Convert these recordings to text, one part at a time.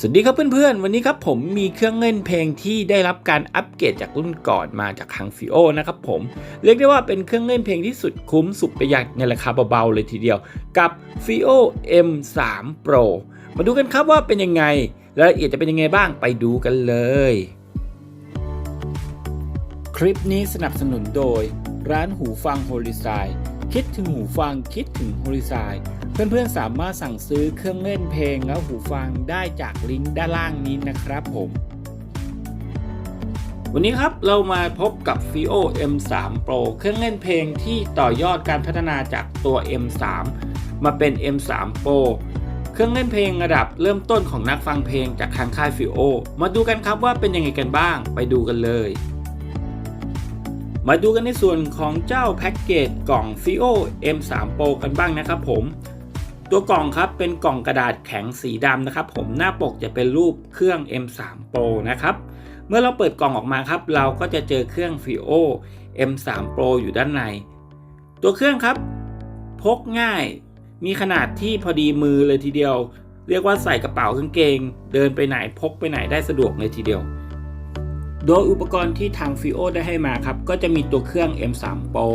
สวัสดีครับเพื่อนๆ วันนี้ครับผมมีเครื่องเล่นเพลงที่ได้รับการอัปเกรดจากรุ่นก่อนมาจากทางฟิโอนะครับผม เรียกได้ว่าเป็นเครื่องเล่นเพลงที่สุดคุ้มสุดประหยัดในราคาเบาๆเลยทีเดียว กับ FIO M3 Pro มาดูกันครับว่าเป็นยังไงรายละเอียดจะเป็นยังไงบ้างไปดูกันเลย คลิปนี้สนับสนุนโดย ร้านหูฟังโฮลิซายคิดถึงหูฟังคิดถึงโฮลิซาย เพื่อนๆสามารถสั่งซื้อเครื่องเล่นเพลงและหูฟังได้จากลิงก์ด้านล่างนี้นะครับผม วันนี้ครับเรามาพบกับ FIO M3 Pro เครื่องเล่นเพลงที่ต่อยอดการพัฒนาจากตัว M3 มาเป็น M3 Pro เครื่องเล่นเพลงระดับเริ่มต้นของนักฟังเพลงจากทางค่าย FIO มาดูกันครับว่าเป็นยังไงกันบ้าง ไปดูกันเลย มาดูกันในส่วนของเจ้าแพ็กเกจกล่อง FIO M3 Pro กันบ้างนะครับผม ตัวกล่องครับเป็นกล่องกระดาษแข็งสีดำนะครับผมหน้าปกจะเป็นรูปเครื่อง M3 Pro นะครับเมื่อเราเปิดกล่องออกมาครับ เราก็จะเจอเครื่อง FIO M3 Pro อยู่ด้านใน ตัวเครื่องครับพกง่ายมีขนาดที่พอดีมือเลยทีเดียว เรียกว่าใส่กระเป๋ากางเกง เดินไปไหนพกไปไหนได้สะดวกเลยทีเดียว โดยอุปกรณ์ที่ทาง FIO ได้ให้มาครับ ก็จะมีตัวเครื่อง M3 Pro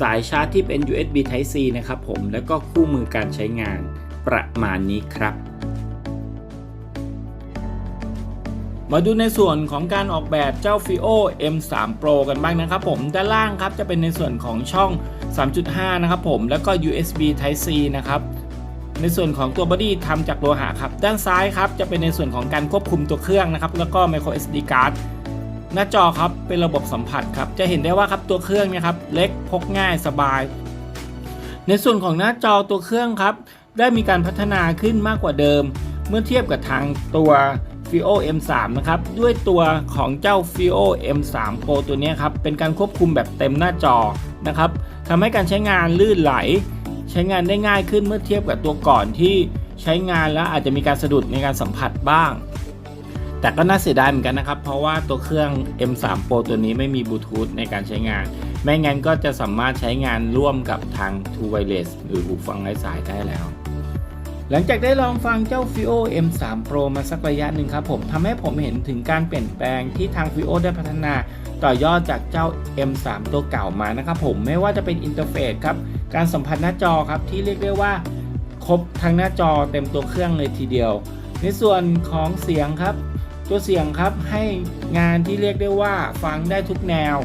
สายชาร์จที่เป็น USB Type C นะครับผม แล้วก็คู่มือการใช้งานประมาณนี้ครับ มาดูในส่วนของการออกแบบเจ้า FIO M3 Pro กันบ้างนะครับผม ด้านล่างครับจะเป็นในส่วนของช่อง 3.5 นะครับผม แล้วก็ USB Type C นะครับในส่วนของตัวบอดี้ทำจากโลหะครับ ด้านซ้ายครับ จะเป็นในส่วนของการควบคุมตัวเครื่องนะครับ แล้วก็ micro SD card หน้าจอครับเป็นระบบสัมผัสครับจะเห็นได้ว่าครับตัวเครื่องเนี่ยครับเล็กพกง่ายสบาย ในส่วนของหน้าจอตัวเครื่องครับ ได้มีการพัฒนาขึ้นมากกว่าเดิม เมื่อเทียบกับทางตัว FIO M3 นะครับด้วยตัวของเจ้า FIO M3 Pro ตัวนี้ครับเป็นการควบคุมแบบเต็มหน้าจอนะครับทำให้การใช้งานลื่นไหล ใช้งานได้ง่ายขึ้นเมื่อเทียบกับตัวก่อนที่ใช้งานแล้วอาจจะมีการสะดุดในการสัมผัสบ้าง แต่ก็น่าเสียดายเหมือนกันนะครับ เพราะว่าตัวเครื่อง M3 Pro ตัวนี้ไม่มีบลูทูธในการใช้งาน ไม่งั้นก็จะสามารถใช้งานร่วมกับทาง True Wireless หรือหูฟังไร้สายได้แล้ว หลังจากได้ลองฟังเจ้า FIO M3 Pro มาสักระยะหนึ่งครับผมทำให้ผมเห็นถึงการเปลี่ยนแปลงที่ทาง FIO ได้พัฒนาต่อยอดจากเจ้า M3 ตัวเก่ามานะครับผมไม่ว่าจะเป็นอินเทอร์เฟซครับ การสัมผัสหน้าจอครับที่เรียกได้ว่า ครบทั้งหน้าจอเต็มตัวเครื่องเลยทีเดียว ในส่วนของเสียงครับ ตัวเสียงครับให้งานที่เรียกได้ว่าฟังได้ทุกแนว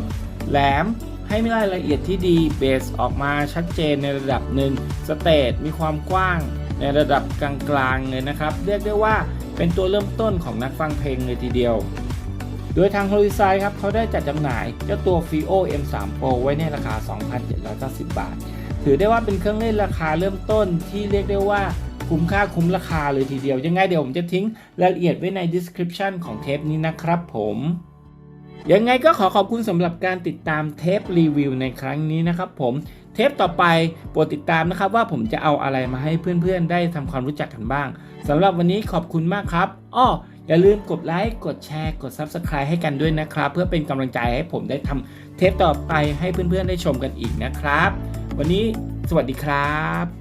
แหลมให้รายละเอียดที่ดีเบสออกมาชัดเจนในระดับหนึ่งสเตจมีความกว้างในระดับกลางๆเลยนะครับ เรียกได้ว่าเป็นตัวเริ่มต้นของนักฟังเพลงเลยทีเดียว โดยทาง h o r i z o n ครับเขาได้จัดจำหน่ายเจ้าตัว FIO M3 Pro ไว้ในราคา 2,790 บาท ถือได้ว่าเป็นเครื่องเล่นราคาเริ่มต้นที่เรียกได้ว่า คุ้มค่าคุ้มราคาเลยทีเดียว ยังไงเดี๋ยวผมจะทิ้งรายละเอียดไว้ใน description ของเทปนี้นะครับผมยังไงก็ขอขอบคุณสำหรับการติดตามเทปรีวิวในครั้งนี้นะครับผมเทปต่อไปโปรดติดตามนะครับว่าผมจะเอาอะไรมาให้เพื่อนๆ ได้ทำความรู้จักกันบ้างสำหรับวันนี้ขอบคุณมากครับอ้ออย่าลืมกดไลค์กดแชร์กด Subscribe ให้กันด้วยนะครับ เพื่อเป็นกำลังใจให้ผมได้ทำเทปต่อไปให้เพื่อนๆ ได้ชมกันอีกนะครับ วันนี้สวัสดีครับ